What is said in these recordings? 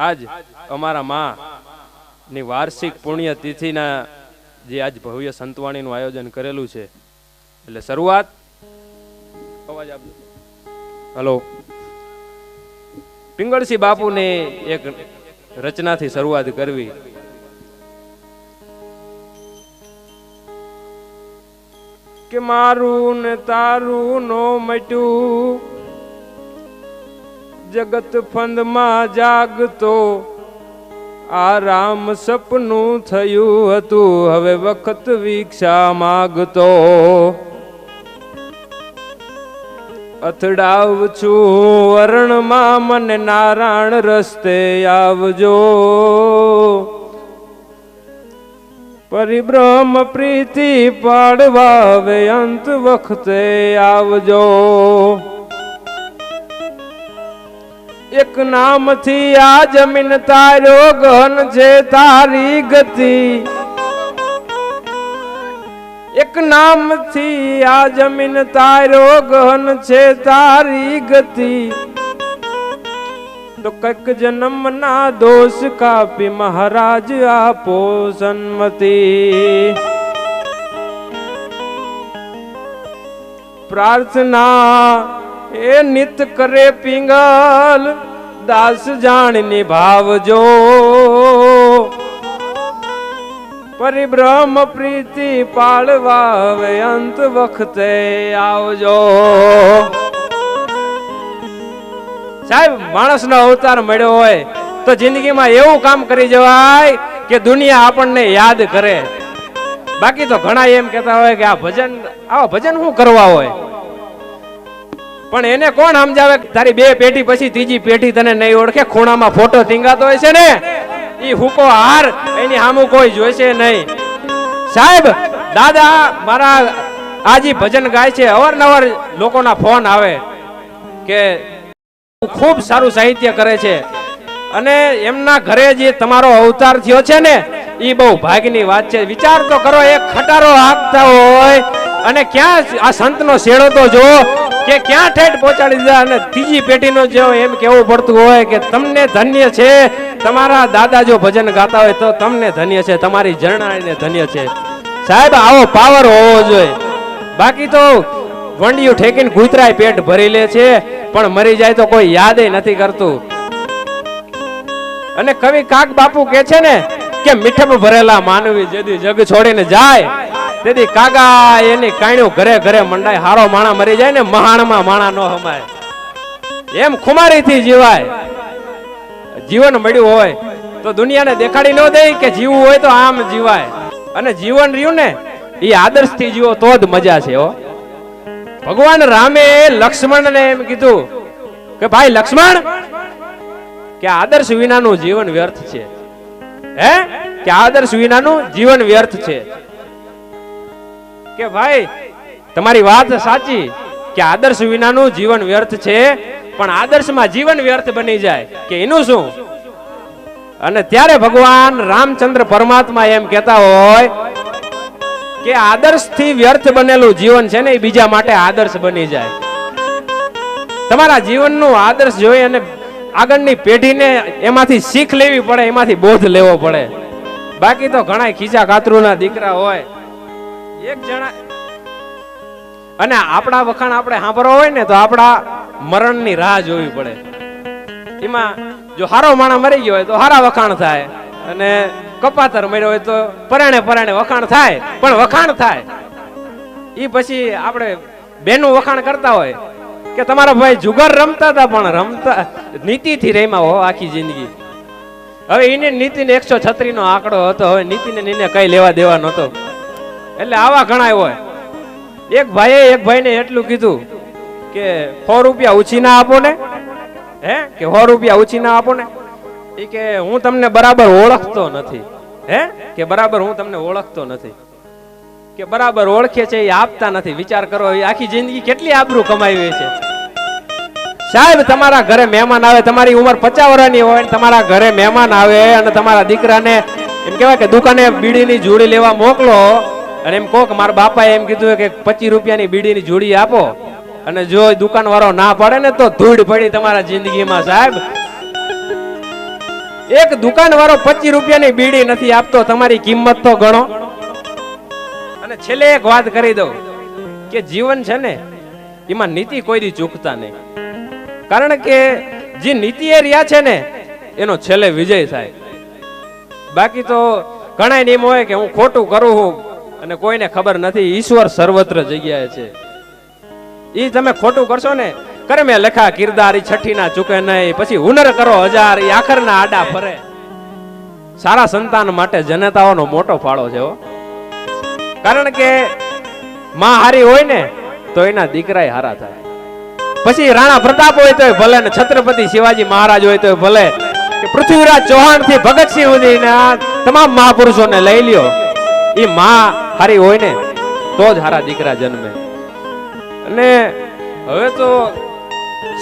આજ અમારા મા ની વાર્ષિક પુણ્ય તિથિના જે આજ ભવ્ય સંતવાણીનું આયોજન કરેલું છે. એટલે શરૂઆત અવાજ આપજો. હલો. પિંગળસિંહ બાપુને એક રચનાથી શરૂઆત કરવી. કે મારું ને તારું નો મટ્યું જગત ફંદમાં જાગતો. આ રામ સપનું થયું હતું, હવે વખત વિક્ષા માગતો. અથડાવ છું વરણમાં, મને નારાયણ રસ્તે આવજો. પરિબ્રહ્મ પ્રીતિ પાડવા, હવે અંત વખતે આવજો. એક નામથી આ જમીન તારો ગહન છે, તારી ગતિ. એક નામથી આ જમીન તારો ગહન છે, તારી ગતિ. તો કંઈક જન્મના દોષ કાપી મહારાજ આપો સન્મતિ. પ્રાર્થના એ નિત કરે પિંગલ. દાસ જાણ નિભાવજો પરિબ્રહ્મ પ્રીતિ પાળવા હવે વખતે આવજો. સાહેબ, માણસનો અવતાર મળ્યો હોય તો જિંદગીમાં એવું કામ કરી જવાય કે દુનિયા આપણને યાદ કરે. બાકી તો ઘણા એમ કહેતા હોય કે આ ભજન, આવા ભજન શું કરવા હોય? પણ એને કોણ સમજાવે તારી બે પેઢી પછી ત્રીજી પેઢી તને નહીં ઓળખે? ખૂણામાં ફોટો ટીંગાતો હોય છે ને? એ હુકો હાર, એની સામું કોઈ જોઈશે નહીં. સાહેબ, દાદા, મારા આજી ભજન ગાય છે. અવારનવાર લોકોના ફોન આવે કે ખૂબ સારું સાહિત્ય કરે છે. અને એમના ઘરે જે તમારો અવતાર થયો છે ને એ બહુ ભાગ્યની વાત છે. વિચાર તો કરો, એક ખટારો હાંકતા હોય અને ક્યાં આ સંતનો શેડો તો જો કે ક્યાં ઠેઠ પહોંચાડી દીધા અને ત્રીજી પેઢીનો જો એમ કેવું પડતું હોય કે તમને ધન્ય છે, તમારા દાદા જો ભજન ગાતા હોય તો તમને ધન્ય છે, તમારી જરણાઈને ધન્ય છે. સાહેબ, આવો પાવર હોવો જોઈએ. બાકી તો વંડિયું ઠેકીને કૂતરાય પેટ ભરી લે છે, પણ મરી જાય તો કોઈ યાદ નથી કરતું. અને કવિ કાક બાપુ કે છે ને કે મીઠપ ભરેલા માનવી જેદી જગ છોડીને જાય. તેથી કાગા એની કાણ્યું ઘરે ઘરે મંડાય, હારો માણા મરી જાય ને મહાણમાં માણા નો હમાય. એમ ખુમારીથી જીવાય. જીવન મળ્યું હોય તો દુનિયાને દેખાડી ન દે કે જીવવું હોય તો આમ જીવાય. અને જીવન રહ્યું ને એ આદર્શથી જીવો તો જ મજા છે, હો. ભગવાન રામે લક્ષ્મણને એમ કીધું કે, ભાઈ લક્ષ્મણ, કે આદર્શ વિનાનું જીવન વ્યર્થ છે. હે? કે આદર્શ વિનાનું જીવન વ્યર્થ છે? કે ભાઈ, તમારી વાત સાચી કે આદર્શ વિનાનું જીવન વ્યર્થ છે, પણ આદર્શમાં જીવન વ્યર્થ બની જાય કે એનું શું? અને ત્યારે ભગવાન રામચંદ્ર પરમાત્મા એમ કહેતા હોય કે આદર્શથી વ્યર્થ બનેલું જીવન છે ને એ બીજા માટે આદર્શ બની જાય. તમારા જીવનનું આદર્શ જોઈ અને આગળની પેઢીને એમાંથી શીખ લેવી પડે, એમાંથી બોધ લેવો પડે. બાકી તો ઘણા ખીચા કાતરુના દીકરા હોય. એક જણા. અને આપણા વખાણ આપણે સાંભળવા હોય ને તો આપણા મરણની રાહ જોવી પડે. એમાં જો હારો માણા મરી ગયો હોય તો હારા વખાણ થાય. અને કપાતર મર્યો હોય તો પરાણે પરાણે વખાણ થાય, પણ વખાણ થાય. એ પછી આપણે બેનું વખાણ કરતા હોય કે તમારા ભાઈ જુગાર રમતા હતા, પણ રમતા નીતિથી રેમાં હો આખી જિંદગી. હવે એની નીતિને એકસો છત્રી નો આંકડો હતો, હવે નીતિને નીને કઈ લેવા દેવા નહોતો. એટલે આવા ઘણા હોય. એક ભાઈએ એક ભાઈને એટલું કીધું કે સો રૂપિયા ઉછી ના આપો ને. હે? કે સો રૂપિયા ઉછી ના આપો ને. એ કે હું તમને બરાબર ઓળખતો નથી. હે? કે બરાબર હું તમને ઓળખતો નથી. કે બરાબર ઓળખે છે એ આપતા નથી. વિચાર કરો એ આખી જિંદગી કેટલી આબરૂ કમાવી છે. સાહેબ, તમારા ઘરે મહેમાન આવે, તમારી ઉંમર પચાસ વર્ષની હોય તમારા ઘરે મહેમાન આવે અને તમારા દીકરાને, એમ કહેવાય કે દુકાને બીડીની જોડી લેવા મોકલો અને એમ કહો કે મારા બાપાએ એમ કીધું કે પચીસ રૂપિયાની બીડીની જોડી આપો. અને જો દુકાન વાળો ના પાડે ને તો ધૂળ પડી તમારા જિંદગીમાં સાહેબ. એક દુકાન વાળો પચીસ રૂપિયાની બીડી નથી આપતો, તમારી કિંમત તો ગણો. અને છેલ્લે એક વાત કરી દઉં કે જીવન છે ને, એમાં નીતિ કોઈ દી ચૂકતા નહીં. કારણ કે જે નીતિ એ રહ્યા છે ને, એનો છેલ્લે વિજય થાય. બાકી તો ઘણા નિયમ હોય કે હું ખોટું કરું છું અને કોઈને ખબર નથી, ઈશ્વર સર્વત્ર જગ્યાએ છે. એ તમે ખોટું કરશો ને કરે મેં લખા, કિરદાર ઈ છઠ્ઠી ના ચૂકે નહીં, પછી હુનર કરો હજાર, ઈ આખરના આડા ફરે. સારા સંતાન માટે જનતાઓનો મોટો ફાળો છે કારણ કે માં હારી હોય ને, તો એના દીકરાય હારા થાય. પછી રાણા પ્રતાપ હોય તોય ભલે ને છત્રપતિ શિવાજી મહારાજ હોય તોય ભલે. કે પૃથ્વીરાજ ચૌહાણથી ભગતસિંહ સુધી તમામ મહાપુરુષોને લઈ લ્યો. એ માં હારી હોય ને, તો જ હારા દીકરા જન્મે. અને હવે તો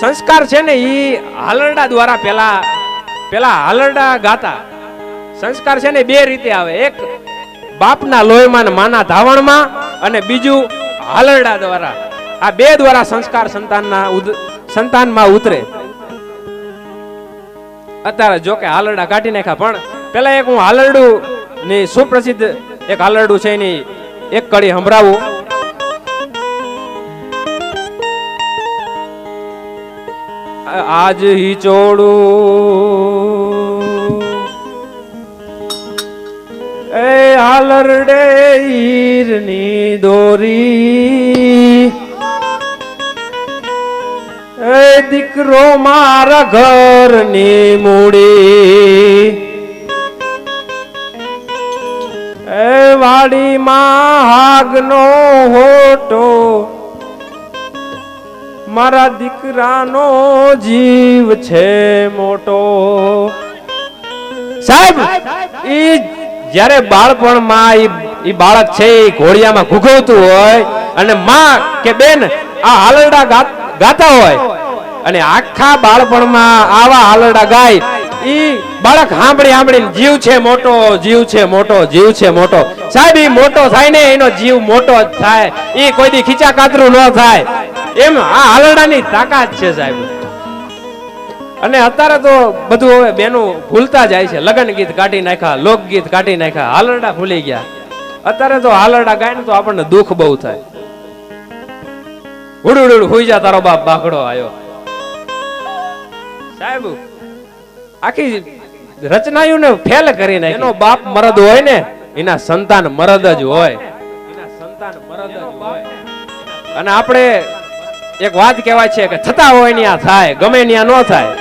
સંસ્કાર છે ને એ હાલરડા દ્વારા પેલા પેલા હાલરડા ગાતા. સંસ્કાર છે ને બે રીતે આવે. એક બાપના લોહીમાં માના ધાવણમાં અને બીજું હાલરડા દ્વારા. આ બે દ્વારા સંસ્કાર સંતાનના સંતાનમાં ઉતરે. અત્યારે જો કે હાલરડા કાઢી નાખ્યા, પણ પેલા એક હું હાલરડું ની સુપ્રસિદ્ધ એક હાલરડું છે એની. એક કડી સંભળાવું. આજ હી ચોડું એ હાલરડે ઈરની દોરી. એ દીકરો મારા ઘરની મૂડી. વાડીમાં હાગનો હોટો મારા દીકરાનો જીવ છે મોટો. સાહેબ, ઈ જ્યારે બાળપણમાં ઈ બાળક છે એ ઘોડિયામાં ઘૂઘવતું હોય અને માં કે બેન આ હાલરડા ગાતા હોય. અને આખા બાળપણમાં આવા હાલરડા ગાય ઈ બાળક હાંભળી હાંભળી જીવ છે મોટો, જીવ છે મોટો, જીવ છે મોટો. સાહેબ, ઈ મોટો થાય ને, એનો જીવ મોટો થાય. ઈ કોઈ દી ખીચા કાતરું ન થાય. એમ આ હાલરડાની તાકાત છે સાહેબ. અને અત્યારે તો બધું હવે બેનું ભૂલતા જાય છે. લગ્ન ગીત કાઢી નાખ્યા લોકગીત કાઢી નાખ્યા, હાલરડા ભૂલી ગયા. અત્યારે તો હાલરડા ગાય ને તો આપણને દુઃખ બહુ થાય. ઉડ ઉડ હુઈ જા તારો બાપ બાકડો આયો. સાહેબ આખી રચનાયું ને ફેલ કરી નાખી. એનો બાપ મરદ હોય ને એના સંતાન મરદ જ હોય. એના સંતાન મરદ જ હોય. અને આપણે એક વાત કહેવાય છે કે થતા હોય ત્યાં થાય ગમે ત્યાં ન થાય.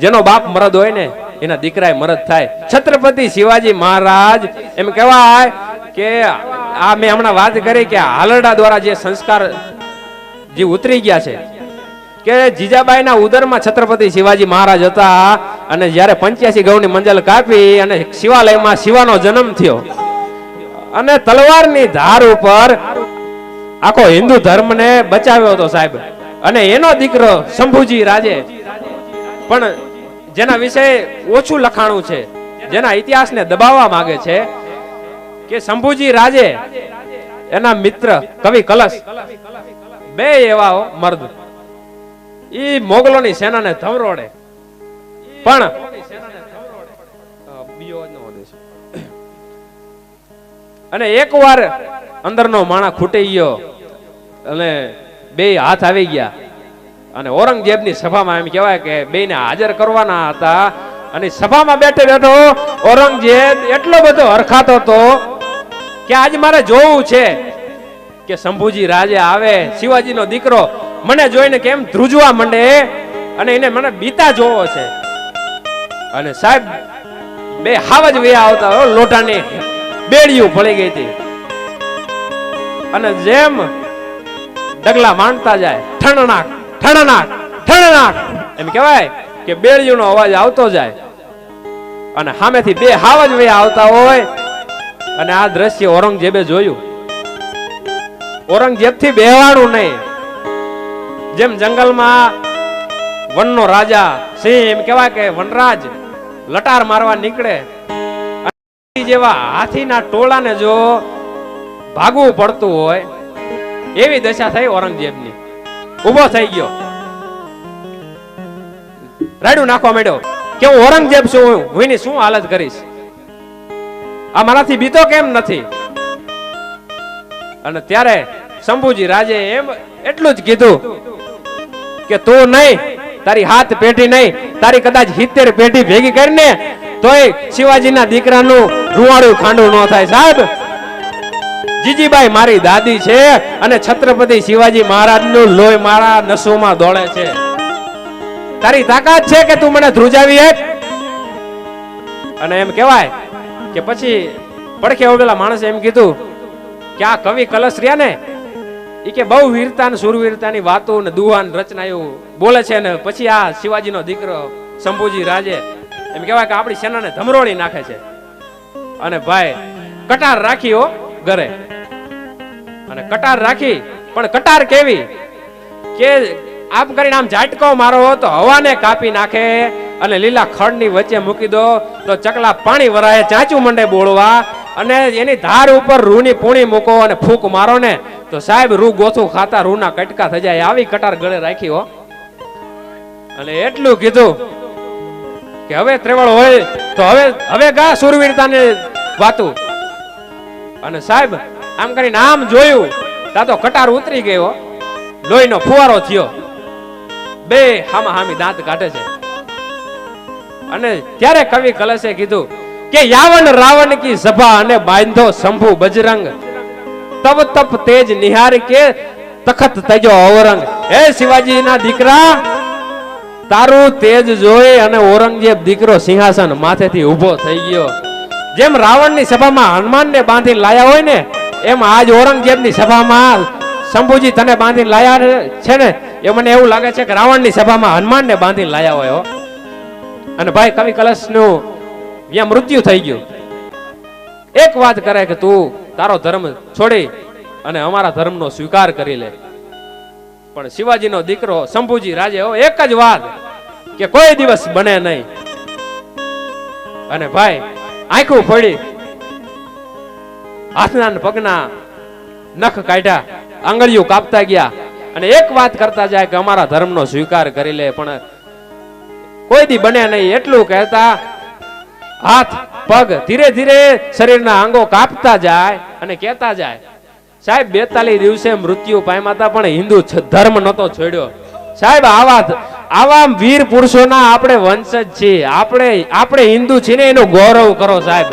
જેનો બાપ મરદ હોય ને એના દીકરાએ મરદ થાય. છત્રપતિ શિવાજી મહારાજ એમ કહેવાય કે આ મેં હમણાં વાત કરી કે હાલરડા દ્વારા જે સંસ્કાર જે ઉતરી ગયા છે કે જીજાબાઈના ઉદરમાં છત્રપતિ શિવાજી મહારાજ હતા અને જ્યારે પંચ્યાસી ગૌની મંજલ કાપી અને શિવાલયમાં શિવાનો જન્મ થયો. અને તલવારની ધાર ઉપર આખો હિન્દુ ધર્મને બચાવ્યો હતો સાહેબ. અને એનો દીકરો શંભુજી રાજે. પણ જેના વિશે ઓછું લખાણું છે, જેના ઇતિહાસને દબાવવા માંગે છે, કે શંભુજી રાજે એના મિત્ર કવિ કલશ, બે એવા મર્દ ઈ મોગલોની સેનાને ધવરોડે. પણ. અને એકવાર અંદરનો માણા ખૂટી ગયો અને બે હાથ આવી ગયા. અને ઔરંગઝેબની સભામાં એમ કહેવાય કે બેને હાજર કરવાના હતા. અને સભામાં બેઠે બેઠો ઔરંગઝેબ એટલો બધો હરખાતો હતો કે આજ મારે જોવું છે કે શંભુજી રાજે આવે, શિવાજીનો દીકરો મને જોઈને કેમ ધ્રુજવા માંડે અને એને મને બીતા જોવો છે. અને સાહેબ, બે હાવજ વયા આવતા લોટાની બેડિયું પડી ગઈ હતી. અને જેમ ડગલા માંડતા જાય, ઠણનાક ઠણનાક ઠણનાક, એમ કહેવાય કે બેડિયુંનો અવાજ આવતો જાય. અને સામેથી બે હાવજ વયા આવતા હોય, અને આ દ્રશ્ય ઔરંગઝેબે જોયું. ઔરંગઝેબથી બેહવાનું નહીં. જેમ જંગલમાં વનનો રાજા સિંહ એમ કહેવાય કે વનરાજ લટાર મારવા નીકળે. જેવા હાથીના ટોળાને જો ભાગવું પડતું હોય, એવી દશા થઈ ઔરંગઝેબની. ઊભો થઈ ગયો. રાડ્યું નાખવા માંડ્યો. કે હું ઔરંગઝેબ છું, હું એની શું હાલત કરીશ? આ મારાથી બીતો કેમ નથી? અને ત્યારે શંભુજી રાજે એમ એટલું જ કીધું કે તું નહીં, તારી હાથ પેઢી નહીં, તારી કદાચ હિતેર પેઢી ભેગી કરીને તોય શિવાજીના દીકરાનું રૂવાડું ખાંડું ન થાય. સાહેબ, જીજીબાઈ મારી દાદી છે અને છત્રપતિ શિવાજી મહારાજનું લોહી મારા નસોમાં દોડે છે. તારી તાકાત છે કે તું મને ધ્રુજાવી એક? અને એમ કહેવાય કે પછી પડખે ઉભેલા માણસે એમ કીધું કે આ કવિ કલશ રહ્યા ને ઈ કે બહુ વીરતા ને સુરવીરતાની વાતો ને દુહાન રચના એવું બોલે છે ને પછી આ શિવાજીનો દીકરો શંભુજી રાજે એમ કહેવાય કે આપણી સેનાને ધમરોળી નાખે છે. અને ભાઈ, કટાર રાખીઓ ઘરે. અને કટાર રાખી, પણ કટાર કેવી? કે આમ કરીને આમ ઝાટકો મારો તો હવાને કાપી નાખે અને લીલા ખડની વચ્ચે મૂકી દો તો ચકલા પાણી વરાય ચાંચું મંડે બોળવા અને એની ધાર ઉપર રૂની પૂણી મૂકો અને ફૂંક મારો ને તો સાહેબ, રૂ ગોથું ખાતા રૂના કટકા થઈ જાય. આવી કટાર ગળે રાખી હો. અને એટલું કીધું કે હવે ત્રેવળ હોય તો હવે હવે ગા સુરવીરતાને વાતું. અને સાહેબ, આમ કરીને આમ જોયું, તા તો કટાર ઉતરી ગયો. લોહીનો ફુવારો થયો. બે હામા હામી દાંત કાઢે છે. અને ત્યારે કવિ કલશે કીધું કે યાવન રાવણ કી સભા અને બાંધો શંભુ બજરંગ. તબ તપ તેજ નિહાર કે તખત તજો ઔરંગ હે શિવાજીના દીકરા, તારું તેજ જોઈ અને ઔરંગઝેબ દીકરો સિંહાસન માથેથી ઊભો થઈ ગયો. જેમ રાવણની સભામાં હનુમાનને બાંધી લાયા હોય ને, એમ આજ ઔરંગઝેબની સભામાં શંભુજી તને બાંધી લાયા છે ને? એ મને એવું લાગે છે કે રાવણની સભામાં હનુમાનને બાંધી લાયા હોય અને ભાઈ કવિ કલશનું, ત્યાં મૃત્યુ થઈ ગયું. એક વાત કરે કે તું તારો ધર્મ છોડી અને અમારા ધર્મનો સ્વીકાર કરી લે. પણ શિવાજીનો દીકરો શંભુજી રાજે એક જ વાત કે કોઈ દિવસ બને નહીં. અને ભાઈ, આંખું ફોડી હાથના પગના નખ કાઢ્યા, આંગળીઓ કાપતા ગયા. અને એક વાત કરતા જાય કે અમારા ધર્મનો સ્વીકાર કરી લે, પણ કોઈ દી બને નહીં. એટલું કહેતા હાથ, પગ ધીરે ધીરે શરીરના અંગો કાપતા જાય અને કહેતા જાય, સાહેબ, બેતાલીસ દિવસે મૃત્યુ પામ્યા હતા, પણ હિન્દુ ધર્મ નતો છોડ્યો. સાહેબ, આવા આવા વીર પુરુષોના આપણે વંશજ છીએ. આપણે આપણે હિન્દુ છીએ ને એનું ગૌરવ કરો સાહેબ.